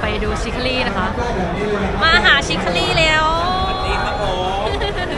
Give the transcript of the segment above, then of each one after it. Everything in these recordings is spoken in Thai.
ไปดูชิคลี่นะคะ มาหาชิคลี่แล้ว สวัสดีครับผม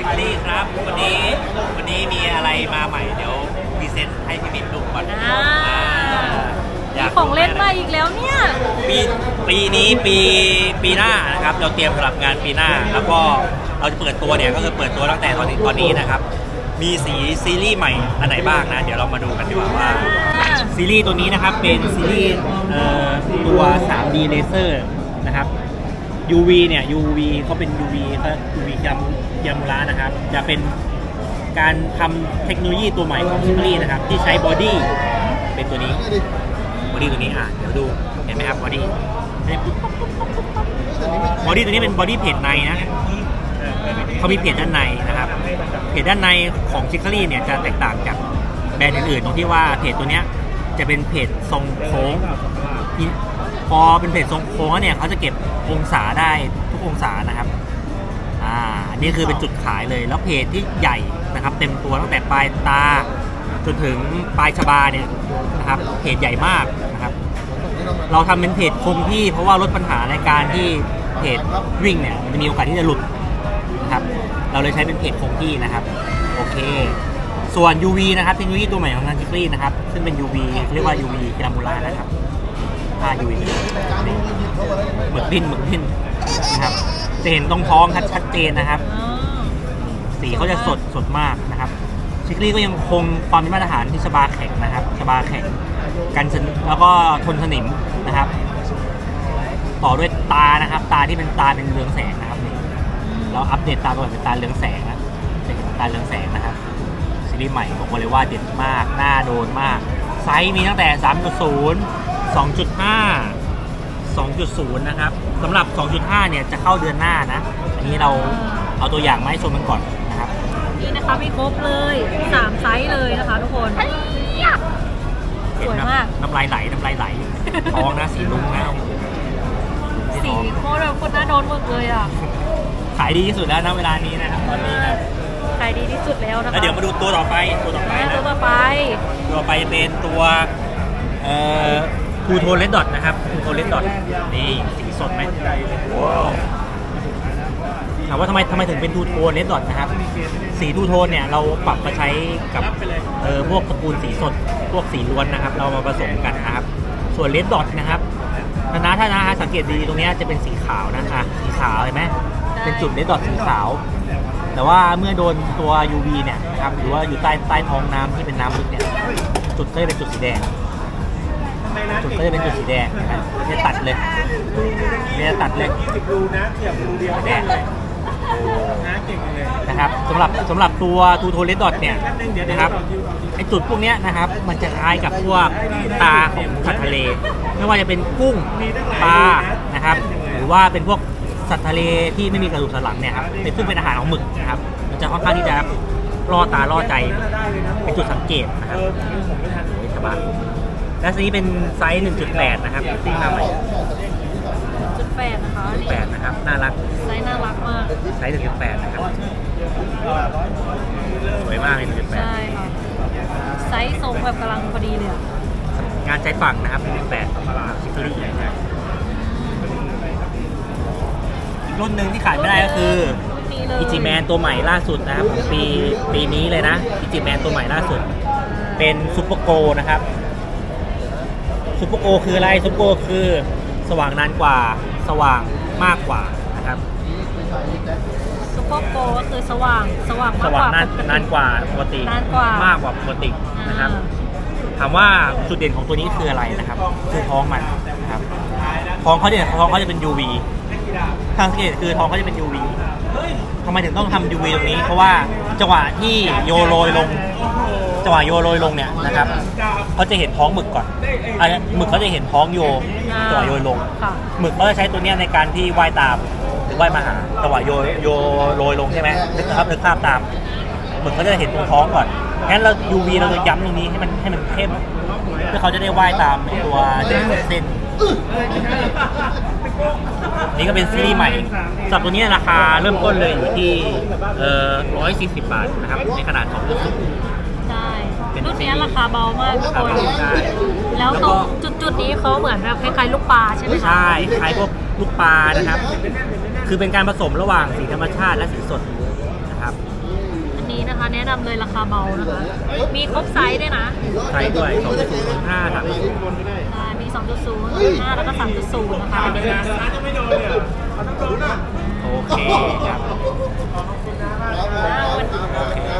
สวัสดีครับ วันนี้ วันนี้มีอะไรมาใหม่ เดี๋ยวพรีเซนต์ให้พี่มิ้นดูก่อนอ่าอยากของเล่นมาอีกแล้วเนี่ย ปีปีนี้ปีปีหน้านะครับ เราเตรียมสำหรับงานปีหน้า แล้วก็เราจะเปิดตัวเนี่ยก็คือเปิดตัวตั้งแต่ตอนนี้ตอนนี้นะครับ มีสีซีรีส์ใหม่อันไหนบ้างนะ เดี๋ยวเรามาดูกันดีกว่าว่า ซีรีส์ตัวนี้นะครับ เป็นซีรีส์ตัว 3D laser นะครับ UV เนี่ย UV เขาเป็น UV เขา UV ยำยามุระนะครับ จะเป็นการทำเทคโนโลยีตัวใหม่ของซิม l ีนะครับ ที่ใช้บอดี้เป็นตัวนี้บอดี้ตัวนี้อะเดี๋ยวดูเห็นไหมครับบอดี้บอดี้ตัวนี้เป็นบอดี้เพจในนะเขามีเพจด้านในนะครับ เพจด้านในของซิคลี่เนี่ยจะแตกต่างจากแบรนด์อื่นๆตรงที่ว่าเพจตัวเนี้ย จะเป็นเพจทรงโค้งพอเป็นเพจทรงโค้งแล้วเนี่ยเขาจะเก็บองศาได้ทุกองศานะครับอ่าอันนี้คือเป็นจุดขายเลย แล้วเพจที่ใหญ่นะครับ เต็มตัวตั้งแต่ปลายตาจนถึงปลายชบาเนี่ยนะครับเพจใหญ่มากนะครับ เราทำเป็นเพจคงที่เพราะว่าลดปัญหาในการที่เพจวิ่งเนี่ยมันจะมีโอกาสที่จะหลุดนะครับ เราเลยใช้เป็นเพจคงที่นะครับ โอเค ส่วน UV นะครับเทคโนโลยีตัวใหม่ของทางจิกลี่นะครับ ซึ่งเป็น UV เรียกว่า UV กรามูลานะครับผ้า UV นี่หมึกพินหมึกพินนะครับจะเห็นตรงท้องชัดชัดเจนนะครับ สีเขาจะสดสดมากนะครับชิคลี่ก็ยังคงความเป็นมาตรฐานที่ชบาแข็งนะครับชบาแข็งกันสนแล้วก็ทนสนิมนะครับ ต่อด้วยตานะครับ ตาที่เป็นตาเป็นเรืองแสงนะครับเราอัปเดตตาตัวเป็นตาเรืองแสงนะเห็นตาเรืองแสงนะครับ ซีรีส์ใหม่บอกเลยว่าเด็ดมากหน้าโดนมาก ไซส์มีตั้งแต่ 3.0 2.5 2.0 นะครับสำหรับ 2.5 เนี่ยจะเข้าเดือนหน้านะ อันนี้เราเอาตัวอย่างมาให้ชมกันก่อนนะครับ นี่นะคะมีครบเลยสามไซส์เลยนะคะทุกคน สวยมาก น้ำลายไหล น้ำลายไหลทองนะสีลุงนะสีโคตรแบบคนน่าโดนหมดเลยอะ ขายดีที่สุดแล้วนะเวลานี้นะครับตอนนี้นะขายดีที่สุดแล้วนะคะแล้วเดี๋ยวมาดูตัวต่อไปตัวต่อไปอ่านะตัวต่อไป ตัวต่อไปจะเป็นตัวเอ่อทูโทนเลดดอทนะครับทูโทนเลดดอทนี่สีสดไหมว้าวถามว่าทำไมทำไมถึงเป็นทูโทนเลดดอทนะครับ สีทูโทนเนี่ยเราปรับมาใช้กับเออพวกตระกูลสีสด พวกสีล้วนนะครับ เรามาผสมกันนะครับ ส่วนเลดดอทนะครับนานาถ้านะสังเกตดีตรงเนี้ยจะเป็นสีขาวนะอะสีขาวเห็นไหม เป็นจุดเลดดอทสีขาว แต่ว่าเมื่อโดนตัว UV เนี่ยนะครับหรือว่าอยู่ใต้ใต้ท้องน้ำที่เป็นน้ำลึกเนี่ยจุดก็จะเป็นจุดสีแดง จุดก็จะเป็นจุดสีแดงนะครับเนี่ยตัดเลยเนี่ยตัดเลยสีแดงเลยนะครับสำหรับสำหรับตัวทูโทเลดดอทเนี่ยนะครับไอจุดพวกเนี้ยนะครับมันจะคล้ายกับพวกตาของสัตว์ทะเล ไม่ว่าจะเป็นกุ้งปลานะครับ หรือว่าเป็นพวก สัตว์ทะเลที่ไม่มีกระดูกสันหลังเนี่ยครับเป็นซึ่งเป็นอาหารของหมึกนะครับ มันจะค่อนข้างที่จะล่อตาล่อใจเป็นจุดสังเกตนะครับโอ้ยสบายและสีนี้เป็นไซส์ 1.8 นะครับที่มาใหม่จุดแปดนะคะนี่8นะครับ น่ารัก ไซส์น่ารักมาก ไซส์ 1.8 นะครับ สวยมากเลยใช่ค่ะ ไซส์ทรงแบบกำลังพอดีเลยอะ1.8งานใจฝั่งนะครับ1.8ชิคลี่อีก รุ่นหนึ่งที่ขายไม่ได้ก็คือรุ่นนี้เลยอิจิแมนตัวใหม่ล่าสุดนะครับของปีปีนี้เลยนะอิจิแมนตัวใหม่ล่าสุด เป็นซูเปอร์โกนะครับซูเปอร์โกคืออะไรซูเปอร์โกคือสว่างนานกว่าสว่างมากกว่านะครับซุปเปอร์โปรก็คือสว่างสว่างสมากกว่างว่านานนานกว่าปกตินานกว่ามากกว่าปกตินะครับถามว่าจุดเด่นของตัวนี้คืออะไรนะครับ คือท้องมันนะครับท้องเขาเนี่ยท้องเขาจะเป็น UV ทางสังเกตคือท้องเขาจะเป็น UV ทำไมถึงต้องทำ UV ตรงนี้ เพราะว่าจังหวะที่โยโรยลงจังหวะโยโรยลงเนี่ยนะครับเขาจะเห็นท้องหมึกก่อนอันนี้หมึกเขาจะเห็นท้องโยอ่าจังหวะโยยลงค่ะ หมึกเขาจะใช้ตัวเนี้ยในการที่ว่ายตามหรือว่ายมาหาจังหวะโยโยโรยลงใช่ไหมนึกภาพนึกภาพตาม หมึกเขาจะเห็นตรงท้องก่อนงั้นเรา UV เราจะย้ำตรงนี้ให้มันให้มันเข้มเพื่อเขาจะได้ว่ายตามตัวเส้นนี่ ก็เป็นซีรีส์ใหม่สำหรับตัวนี้ราคาเริ่มต้นเลยอยู่ที่เอ่อ140 บาทนะครับ ในขนาด2.0ใช่เป็นรุ่นนี้ราคาเบามากทุกคนราคาเบาใช่แล้วแล้วตก็รงจุดจุดนี้เขาเหมือนแบบคล้ายๆลูกปลาใช่ไหมคะ ใช่คล้ายพวกลูกปลานะครับ คือเป็นการผสมระหว่างสีธรรมชาติและสีสดนะครับ อันนี้นะคะแนะนำเลยราคาเบานะคะ มีครบไซส์ด้วยนะ ใช้ด้วย2.05ครับอ่ามี 2.0 5แล้วก็ 3.0 นะคะโอเคครับอ่ามัน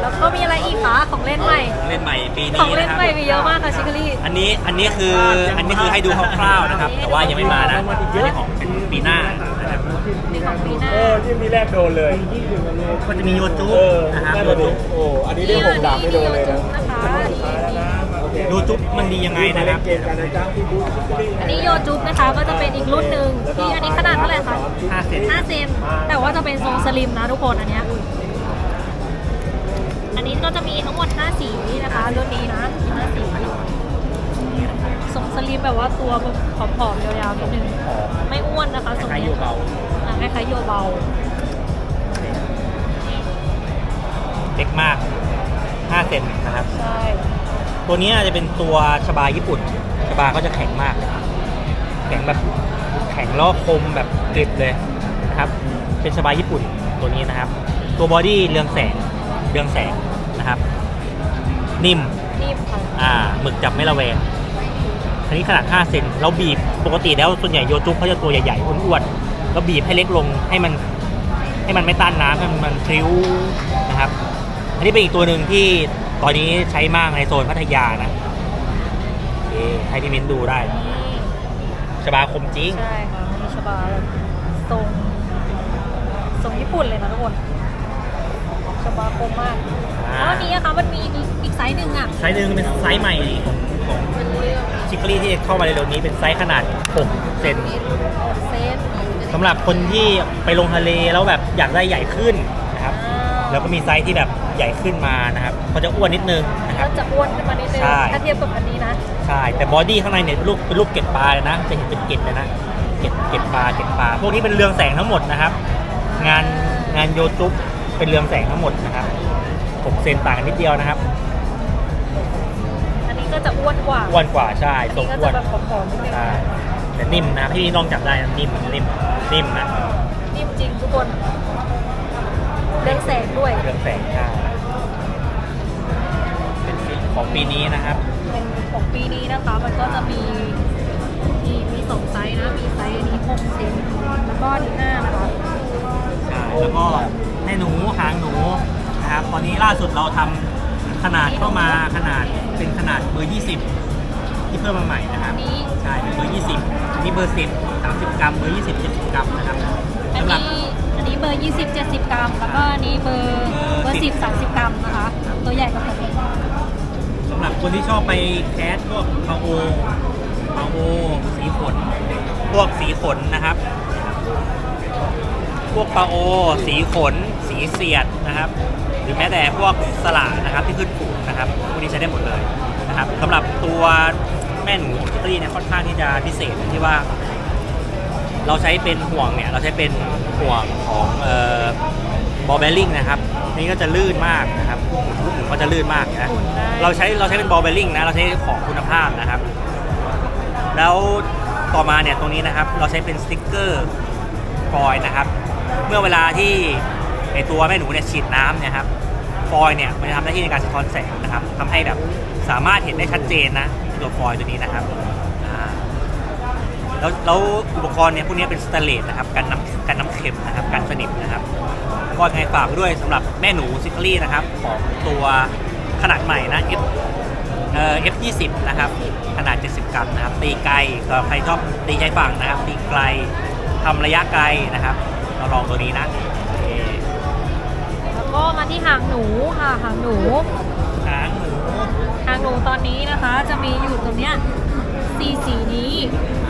แล้วก็มีอะไรอีกคะของเล่นใหม่ เล่นใหม่ปีของนี้เล่นนะครับ ใหม่มีเยอะมากค่ะชิคกี้อันนี้อันนี้คืออันนี้คือให้ดูคร่าวๆนะครับ แต่ว่ายังไม่มานะอันนี้ของเป็นปีหน้านะครับนี่ของปีหน้า เออที่มีแรกโดนเลยก็จะมีโยจุเออนะครับนั่นโยแหละดิจุโอ้อันนี้ได้ผมดาบไม่โดนเลยนะ นะคะ โยจุมันดียังไงนะครับเกมการนะจ๊ะที่บูธซิตี้อันนี้โยจุ๊บนะคะก็จะเป็นอีกรุ่นหนึ่งที่อันนี้ขนาดเท่าไหร่คะ5เซน5เซนแต่ว่าจะเป็นทรงสลิมนะทุกคนอันเนี้ยอันนี้ก็จะมีทั้งหมด 5 สีนะคะรุ่นนี้นะ5สีทรงสลิมแบบว่าตัวแบบผอมๆยาวๆนิดนึงไม่อ้วนนะคะทรงคล้ายนี้โยเบาอะคล้ายๆโยเบาเล็กมาก5เซนนะครับ ใช่ ตัวนี้จะเป็นตัวชบาญี่ปุ่นชบาก็จะแข็งมาก แข็งแบบแข็งแล้วก็คมแบบกริบเลยนะครับ เป็นชบาญี่ปุ่นตัวนี้นะครับ ตัวบอดี้เรืองแสงเรืองแสงนะครับ นิ่มนิ่มค่ะอ่าหมึกจับไม่ระแวงอันนี้ขนาด 5 เซนเราบีบปกติแล้วส่วนใหญ่โยจุเขาจะตัวใหญ่ๆอ้วนๆแล้วบีบให้เล็กลงให้มันให้มันไม่ต้านน้ำให้มันมันพริ้วนะครับ อันนี้เป็นอีกตัวหนึ่งที่ ตอนนี้ใช้มากในโซนพัทยานะโอเคให้พี่มิ้นดูได้นี่ชบาคมจริง ใช่ค่ะมีชบาแบบทรงทรงญี่ปุ่นเลยนะทุกคนชบาคมมากอ่าแล้วอันนี้อะคะมันมีอีกอีกไซส์หนึ่งอะ ไซส์หนึ่งเป็นไซส์ใหม่ของของชิคลี่ที่เข้ามาในเร็วนี้เป็นไซส์ขนาด 6 เซนเซนสำหรับคนที่ไปลงทะเลแล้วแบบอยากได้ใหญ่ขึ้นนะครับ แล้วก็มีไซส์ที่แบบ ใหญ่ขึ้นมานะครับเขาจะอ้วนนิดนึงนะคก็รับจะอ้วนขึ้นมานิดนึงใช่ ถ้าเทียบกับอันนี้นะ ใช่แต่บอดี้ข้างในเนี่ยเป็นรูปเป็นรูปเกล็ดปลาเลยนะจะเห็นเป็นเกล็ดเลยนะเกล็ดเกล็ดปลาเกล็ดปลาพวกนี้เป็นเรืองแสงทั้งหมดนะครับ งานงานโยจุบเป็นเรืองแสงทั้งหมดนะครับ6เซนต่างกันนิดเดียวนะครับอันนี้ก็จะอ้วนกว่าอ้วนกว่าใช่อันทรงนี้ก็อ้จะวนแบบผอมๆนิดนึงใช่แต่นิ่มนะพี่ลองจับได้นะนิ่มนิ่มนิ่มนะนิ่มจริงทุกคนเรื่องแสงด้วยเรืองแสงใช่เป็นสี ของปีนี้นะครับเป็นของปีนี้นะคะมันก็จะมีมีมีสองไซส์นะ มีไซส์อันนี้6เซนแล้วก็อันนี้5นะคะใช่แล้วก็แม่หนูหางหนูนะครับตอนนี้ล่าสุดเราทำขนาดเข้ามาขนาดเป็นขนาดเบอร์ 20 ที่เพิ่มมาใหม่นะครับ อันนี้ใช่เป็นเบอร์ 20อันนี้เบอร์ 10 30 กรัม เบอร์ 20 70 กรัมนะครับอันสำหรับ นี้อันนี้เบอร์ 20 70 กรัม แล้วก็อันนี้เบอร์เบอร์ 10 30 กรัมนะคะ ตัวใหญ่กว่าผมอีกสำ หรับคนที่ชอบไปแคสพวกปาโอปาโอสีขน พวกสีขนนะครับ พวกปลาโอ สีขน สีเสียดนะครับ หรือแม้แต่พวกสลานะครับที่ขึ้นผูกนะครับพวกนี้ใช้ได้หมดเลยนะครับสำหรับตัวแม่หนูอิตาลีเนี่ยค่อนข้างที่จะพิเศษที่ว่า เราใช้เป็นห่วงเนี่ยเราใช้เป็นห่วงของเอ่อบอลเบลลิงนะครับนี่ก็จะลื่นมากนะครับลูก ก็จะลื่นมากนะหมุนได้เราใช้เราใช้เป็นบอลเบลลิงนะเราใช้ของคุณภาพนะครับ แล้วต่อมาเนี่ยตรงนี้นะครับเราใช้เป็นสติ๊กเกอร์ฟอยล์นะครับ เมื่อเวลาที่ไอตัวแม่หนูเนี่ยฉีดน้ำเนี่ยครับฟอยล์เนี่ยมันจะทำหน้าที่ในการสะท้อนแสงนะครับทำให้แบบสามารถเห็นได้ชัดเจนนะตัวฟอยล์ตัวนี้นะครับอ่าแล้วแล้วอุปกรณ์เนี่ยพวกนี้เป็นสแตนเลสนะครับกันน้ำกันน้ำเค็มนะครับกันสนิมนะครับก็ยังไงฝากไว้ด้วยสำหรับแม่หนูซิคลี่นะครับของตัวขนาดใหม่นะ F เอ่อ F20 นะครับ ขนาด 70 กรัมนะครับ ตีไกลก็ใครชอบตีใช้ฝั่งนะครับ ตีไกลทำระยะไกลนะครับ เราลองตัวนี้นะโอเคแล้วก็มาที่หางหนูค่ะหางหนู หางหมูหางหนูตอนนี้นะคะ จะมีอยู่ตรงเนี้ยสีสีนี้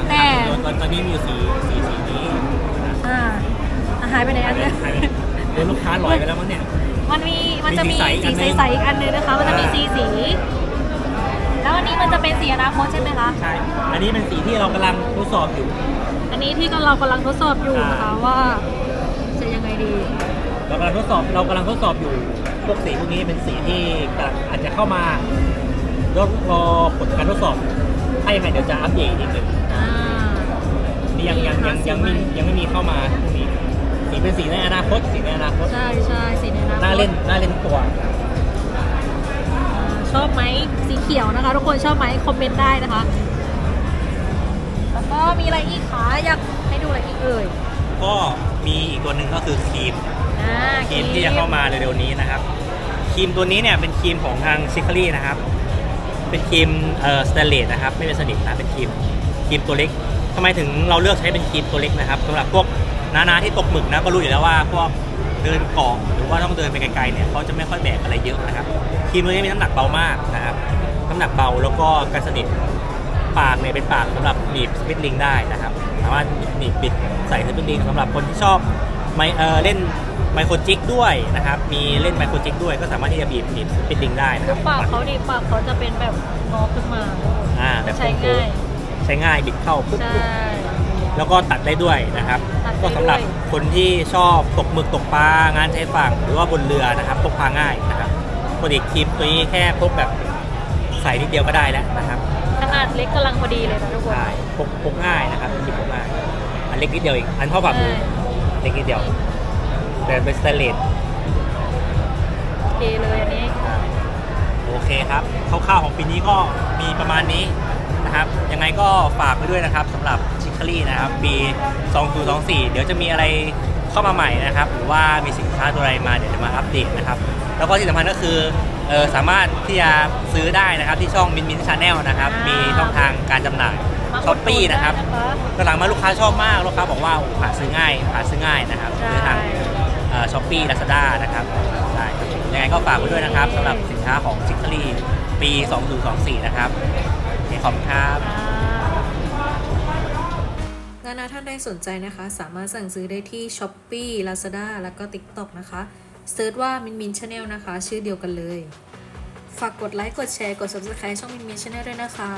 แต่ตอนตอนนี้มีอยู่สีสีสีนี้อ่าอะหายไปไหนหาอัยนไปนึงหายไปโดนลูกค้าลอยไปแล้วมั้งเนี่ย มันมีมันจะมีมีสีสีใสใสๆอีกอันๆนึอีงกอันนึงนะคะ มันจะมีอ่าสีสี แล้วอันนี้มันจะเป็นสีอนาคตใช่ไหมคะ ใช่ อันนี้เป็นสีที่เรากำลังทดสอบอยู่ อันนี้ที่เรากำลังทดสอบอยู่นะคะว่าจะยังไงดี เรากำลังทดสอบเรากำลังทดสอบอยู่ พวกสีพวกนี้เป็นสีที่กำลังอาจจะเข้ามาแล้วรอผลการทดสอบ ถ้ายังไงเดี๋ยวจะอัปเดตอีกหนึ่งอ่านี่ยังยังยังยังไม่ยังไม่มีเข้ามาพวกนี้ สีเป็นสีในอนาคตสีในอนาคตใช่ใช่สีในน้ำน่าเล่นน่าเล่นทุกตัว ชอบไหมสีเขียวนะคะ ทุกคนชอบไหมคอมเมนต์ได้นะคะ แล้วก็มีอะไรอีกคะอยากให้ดูอะไรอีกเอ่ยก็มีอีกตัวหนึ่งก็คือครีมอ่าครีมที่จะเข้ามาเร็วๆนี้นะครับครีมตัวนี้เนี่ยเป็นครีมของทางซิคลี่นะครับ เป็นครีมเอ่อสเตนเลสนะครับ ไม่เป็นสนิมนะเป็นครีมครีมตัวเล็กทำไมถึงเราเลือกใช้เป็นครีมตัวเล็กนะครับสำหรับพวก นาๆที่ตกหมึกนะก็รู้อยู่แล้วว่าพวกเดินเกาะหรือว่าต้องเดินไปไกลๆเนี่ยเขาจะไม่ค่อยแบกอะไรเยอะนะครับครีมตัวนี้มีน้ำหนักเบามากนะครับน้ำหนักเบาแล้วก็กันสนิทปากเนี่ยเป็นปากสำหรับหนีบสปิตลิงได้นะครับสามารถหนีบปิดใส่สปิตลิงสำหรับคนที่ชอบไมเออเล่นไมโครจิกด้วยนะครับ มีเล่นไมโครจิกด้วย ก็สามารถที่จะบีบหนีบสปิตลิงได้นะคแล้รัวบปากเขาดีปากเขาจะเป็นแบบงอขึ้นมาอ่าแบบใช้โค้ง่างยๆใช้ง่ายบิดเข้าปุ๊บใช่ปุ๊บ แล้วก็ตัดได้ด้วยนะครับ ตัดได้ก็สำหรับด้วยคนที่ชอบตกหมึกตกปลางานชายฝั่งหรือว่าบนเรือนะครับพกพาง่ายนะครับปกติครีมตัวนี้แค่พกแบบใส่นิดเดียวก็ได้แล้วนะครับขนาดเล็กกำลังพอดีเลยนะทุกคน ใช่พกพกง่ายนะครับครีมพกง่ายอันเล็กนิดเดียวเองอันเท่าฝ่ามือใช่ เล็กนิดเดียว แต่เป็นสเตนเลส โอเคเลยอันนี้ โอเคครับคร่าวๆของปีนี้ก็มีประมาณนี้นะครับ ยังไงก็ฝากไปด้วยนะครับสำหรับ ชิคคลี่นะครับ ปี 2024 เดี๋ยวจะมีอะไรเข้ามาใหม่นะครับ หรือว่ามีสินค้าตัวอะไรมาเดี๋ยวจะมาอัปเดตนะครับ แล้วก็ที่สำคัญก็คือเออสามารถที่จะซื้อได้นะครับที่ช่องมินมินชาแนลนะครับมีช่องทางการจำหน่ายมาช้อปปี้นะครับอุดหนุได้ตอนหลังมาลูกค้าชอบมาก ลูกค้าบอกว่าโอ้หาซื้อง่ายหาซื้อง่ายนะครับใช่ ซื้อทางช้อปปี้ลาซาด้านะครับได้ครับยังไงก็ฝากไว้ด้วยนะครับสำหรับสินค้าของชิคคลี่ปี 2024 นะครับโอเคขอบคุณครับอ่า นานาท่านใดสนใจนะคะ สามารถสั่งซื้อได้ที่ s h o p e e Lazada แล้วก็ TikTok นะคะเซิร์ชว่ามินมินชาแนลนะคะ ชื่อเดียวกันเลย ฝากกดไลค์ กดแชร์ กด Subscribe ช่องมินมินชาแนลด้วยนะคะ